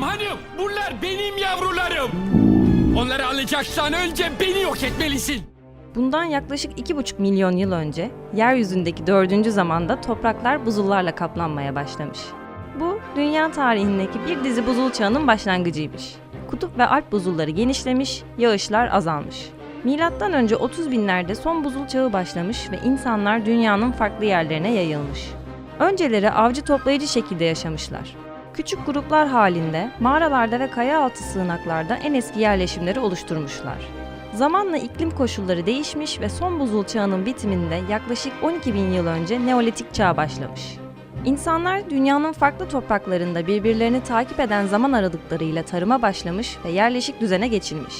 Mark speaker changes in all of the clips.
Speaker 1: Hanım hanım bunlar benim yavrularım. Onları alacaksan önce beni yok etmelisin.
Speaker 2: Bundan yaklaşık 2,5 milyon yıl önce yeryüzündeki dördüncü zamanda topraklar buzullarla kaplanmaya başlamış. Bu dünya tarihindeki bir dizi buzul çağının başlangıcıymış. Kutup ve alp buzulları genişlemiş, yağışlar azalmış. Milattan önce 30 binlerde son buzul çağı başlamış ve insanlar dünyanın farklı yerlerine yayılmış. Önceleri avcı toplayıcı şekilde yaşamışlar. Küçük gruplar halinde mağaralarda ve kaya altı sığınaklarda en eski yerleşimleri oluşturmuşlar. Zamanla iklim koşulları değişmiş ve son buzul çağının bitiminde yaklaşık 12 bin yıl önce Neolitik çağ başlamış. İnsanlar dünyanın farklı topraklarında birbirlerini takip eden zaman aralıklarıyla tarıma başlamış ve yerleşik düzene geçilmiş.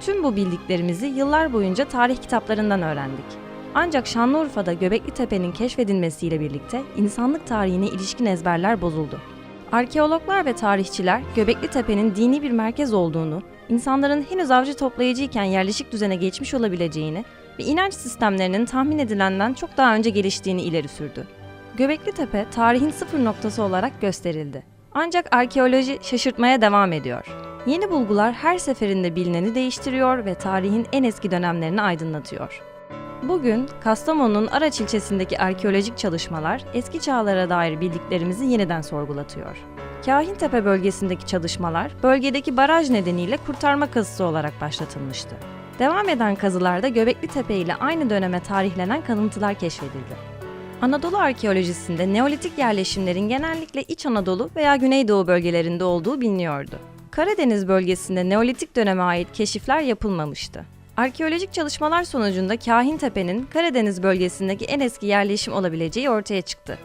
Speaker 2: Tüm bu bildiklerimizi yıllar boyunca tarih kitaplarından öğrendik. Ancak Şanlıurfa'da Göbekli Tepe'nin keşfedilmesiyle birlikte insanlık tarihine ilişkin ezberler bozuldu. Arkeologlar ve tarihçiler Göbekli Tepe'nin dini bir merkez olduğunu, insanların henüz avcı toplayıcıyken yerleşik düzene geçmiş olabileceğini ve inanç sistemlerinin tahmin edilenden çok daha önce geliştiğini ileri sürdü. Göbekli Tepe tarihin sıfır noktası olarak gösterildi. Ancak arkeoloji şaşırtmaya devam ediyor. Yeni bulgular her seferinde bilineni değiştiriyor ve tarihin en eski dönemlerini aydınlatıyor. Bugün Kastamonu'nun Araç ilçesindeki arkeolojik çalışmalar eski çağlara dair bildiklerimizi yeniden sorgulatıyor. Kahintepe bölgesindeki çalışmalar bölgedeki baraj nedeniyle kurtarma kazısı olarak başlatılmıştı. Devam eden kazılarda Göbekli Tepe ile aynı döneme tarihlenen kalıntılar keşfedildi. Anadolu arkeolojisinde Neolitik yerleşimlerin genellikle İç Anadolu veya Güneydoğu bölgelerinde olduğu biliniyordu. Karadeniz bölgesinde Neolitik döneme ait keşifler yapılmamıştı. Arkeolojik çalışmalar sonucunda Kahintepe'nin Karadeniz bölgesindeki en eski yerleşim olabileceği ortaya çıktı.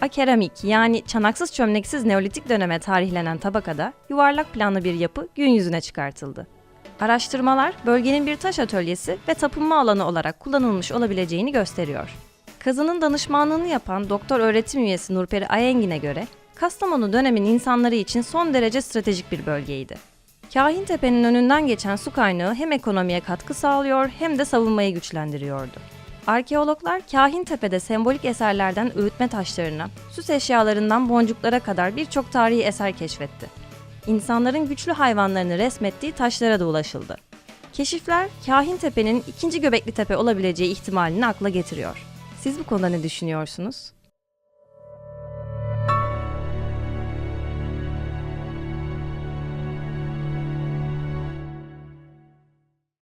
Speaker 2: Akeramik yani çanaksız çömleksiz Neolitik döneme tarihlenen tabakada yuvarlak planlı bir yapı gün yüzüne çıkartıldı. Araştırmalar bölgenin bir taş atölyesi ve tapınma alanı olarak kullanılmış olabileceğini gösteriyor. Kazının danışmanlığını yapan doktor öğretim üyesi Nurperi Ayengin'e göre Kastamonu dönemin insanları için son derece stratejik bir bölgeydi. Kahintepe'nin önünden geçen su kaynağı hem ekonomiye katkı sağlıyor hem de savunmayı güçlendiriyordu. Arkeologlar Kahintepe'de sembolik eserlerden öğütme taşlarına, süs eşyalarından boncuklara kadar birçok tarihi eser keşfetti. İnsanların güçlü hayvanlarını resmettiği taşlara da ulaşıldı. Keşifler Kahintepe'nin ikinci Göbekli Tepe olabileceği ihtimalini akla getiriyor. Siz bu konuda ne düşünüyorsunuz?